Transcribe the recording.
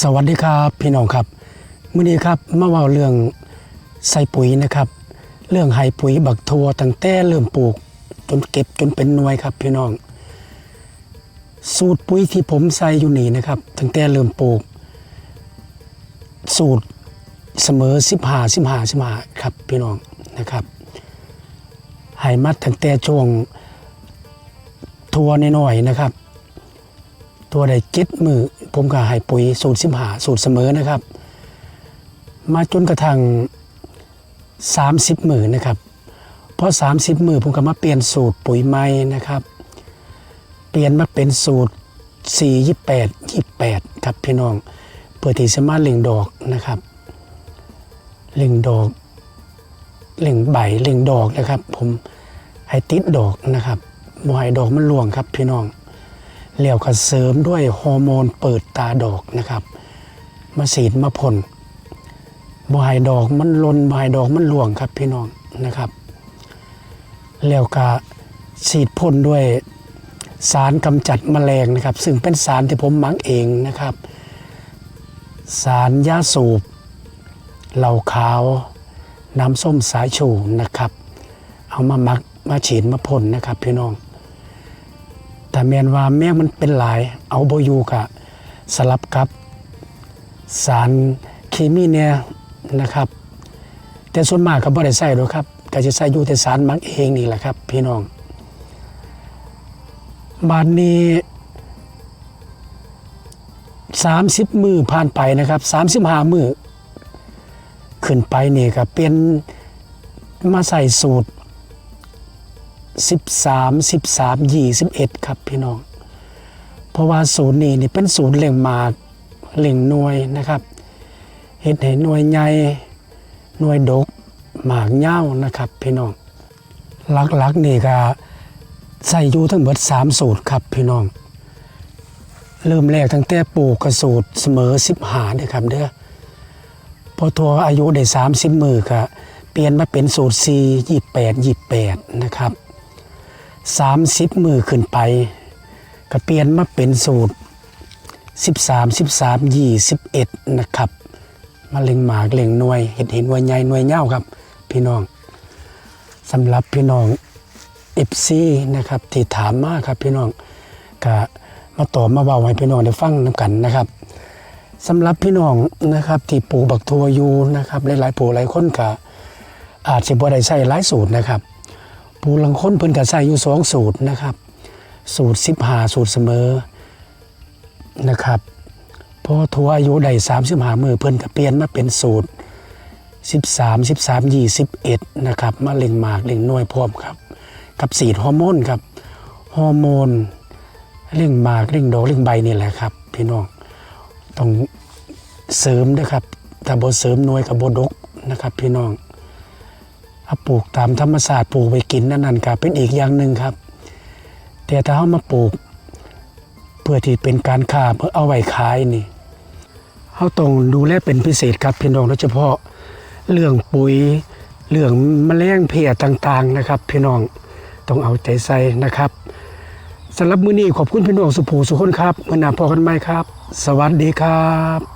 สวัสดีครับพี่น้องครับมื้อนี้ครับมาว้าเรื่องใส่ปุ๋ยนะครับ เรื่องให้ปุ๋ยบักทัวตั้งแต่เริ่มปลูก จนเก็บจนเป็นหน่วยครับพี่น้อง สูตรปุ๋ยที่ผมใส่อยู่นี่นะครับตั้งแต่เริ่มปลูก สูตรเสมอ15 15 15ครับพี่น้องนะครับให้มัดตั้งแต่ช่วงทัวน้อยๆนะครับ ตัวใดเจ็ดมือผมก็ให้ปุ๋ยสูตรสิบหาสูตรเสมอนะครับ มาจนกระทั่งสามสิบมือนะครับเพราะสามสิบมือผมก็มาเปลี่ยนสูตรปุ๋ยใหม่นะครับ เปลี่ยนมาเป็นสูตรสี่ยี่แปดยี่แปดครับพี่น้องเพื่อที่จะมาเล่งดอกนะครับเล่งดอกเล่งใบเล่งดอกนะครับ ผมให้ติดดอกนะครับบ่ให้ดอกมันหลวงครับพี่น้อง แล้วก็เสริมด้วยฮอร์โมนเปิดตาดอกนะครับ มาสีดมาพ่นบายดอกมันลนบายดอกมันหลวงครับพี่น้องนะครับแล้วก็ฉีดพ่นด้วยสารกำจัดแมลงนะครับ ซึ่งเป็นสารที่ผมมักเองนะครับ สารยาสูบ เหล่าขาว น้ำส้มสายชูนะครับ เอามาหมักมาฉีดมาพ่นนะครับพี่น้อง แต่แมนว่าแม่งมันเป็นหลาย เอาโบอยูกะสลับกับสารเคมีเนี่ยนะครับ แต่ส่วนมากก็บ่ได้ใส่หรอกครับก็จะใส่อยู่แต่สารมักเองนี่แหละครับ พี่น้องบานนี้สามสิบมือผ่านไปนะครับสามสิบห้ามือขึ้นไปนี่ก็เป็นมาใส่สูตร 13 13 21 ครับพี่น้อง เพราะว่าศูนย์นี้นี่เป็นศูนย์เล่งหมากเล่งหน่วยนะครับเห็ดให้หน่วยใหญ่หน่วยดกหมากเง่านะครับพี่น้องหลักๆนี่ก็ใส่อยู่ทั้งหมด3สูตรครับพี่น้อง เริ่มแรกตั้งแต่ปลูกกระสูตรเสมอ15นะครับเด้อพอทัวอายุได้30มือก็เปลี่ยนมาเป็นสูตร4 28 28 นะครับ 30 มือขึ้นไป ก็เปลี่ยนมาเป็นสูตร 13 13 21 นะครับมาเล็งหมากเล็งหน่วยเห็ดเห็นหน่วยใหญ่หน่วยเง่าครับ พี่น้องสำหรับพี่น้องเอฟซีนะครับที่ถามมาครับพี่น้องก็มาตอบมาเบาให้พี่น้องได้ฟังนำกันนะครับสำหรับพี่น้องนะครับที่ปลูกบักทัวอยู่นะครับหลายๆปลูกหลายคนก็อาจจะบ่ได้ใช้หลายสูตรนะครับ ปูลังค้นเพิ่นก็ใส่อยู่สองสูตรนะครับ สูตรสิบหาสูตรเสมอนะครับพอทัวอายุได้สามสิบหามือเพิ่นก็เปลี่ยนมาเป็นสูตรสิบสามสิบสามยี่สิบเอ็ดนะครับมาเล็งหมากเล็งน่วยพร้อมครับกับสีดฮอร์โมนครับฮอร์โมนเร่งหมากเร่งดอกเร่งใบนี่แหละครับ พี่น้องต้องเสริมนะครับถ้าบ่เสริมน่วยกับบ่ดกนะครับ พี่น้อง เอาปลูกตามธรรมศาสตร์ปลูกไปกินนั่นนั่นก็เป็นอีกอย่างหนึ่งครับ แต่ถ้าเอามาปลูก เพื่อที่เป็นการค้าเพื่อเอาไว้ขายนี่เขาต้องดูแลเป็นพิเศษครับพี่น้องโดยเฉพาะเรื่องปุ๋ยเรื่องแมลงเพลี้ยต่างๆนะครับ พี่น้องต้องเอาใจใส่นะครับสำหรับมื้อนี้ขอบคุณพี่น้องสุภูสุคนครับเมื่อหน้าพอกันไหมครับ สวัสดีครับ